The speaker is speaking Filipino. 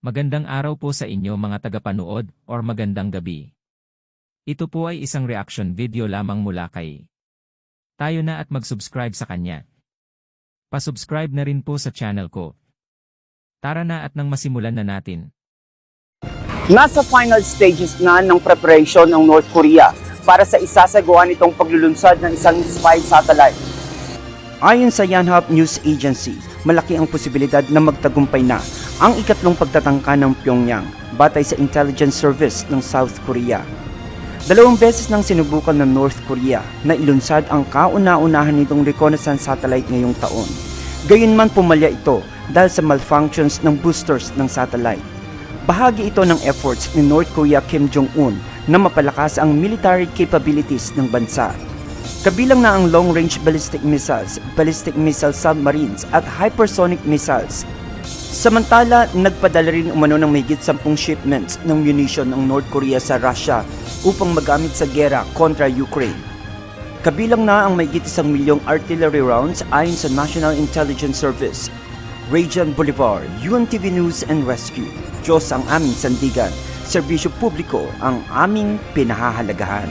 Magandang araw po sa inyo mga tagapanood or magandang gabi. Ito po ay isang reaction video lamang mula kay. Tayo na at mag-subscribe sa kanya. Pasubscribe na rin po sa channel ko. Tara na at nang masimulan na natin. Nasa final stages na ng preparation ng North Korea para sa isasagawa nitong paglulunsad ng isang spy satellite. Ayon sa Yonhap News Agency, malaki ang posibilidad na magtagumpay na ang ikatlong pagtatangka ng Pyongyang batay sa intelligence service ng South Korea. Dalawang beses nang sinubukan ng North Korea na ilunsad ang kauna-unahan nitong reconnaissance satellite ngayong taon. Gayunman pumalya ito dahil sa malfunctions ng boosters ng satellite. Bahagi ito ng efforts ni North Korea Kim Jong-un na mapalakas ang military capabilities ng bansa. Kabilang na ang long-range ballistic missiles, ballistic missile submarines at hypersonic missiles. Samantala, nagpadala rin umano ng mahigit 10 shipments ng munition ng North Korea sa Russia upang magamit sa gera kontra Ukraine. Kabilang na ang mahigit isang milyong artillery rounds ayon sa National Intelligence Service. Region Boulevard, UNTV News and Rescue. Diyos ang aming sandigan. Serbisyo publiko ang aming pinahahalagahan.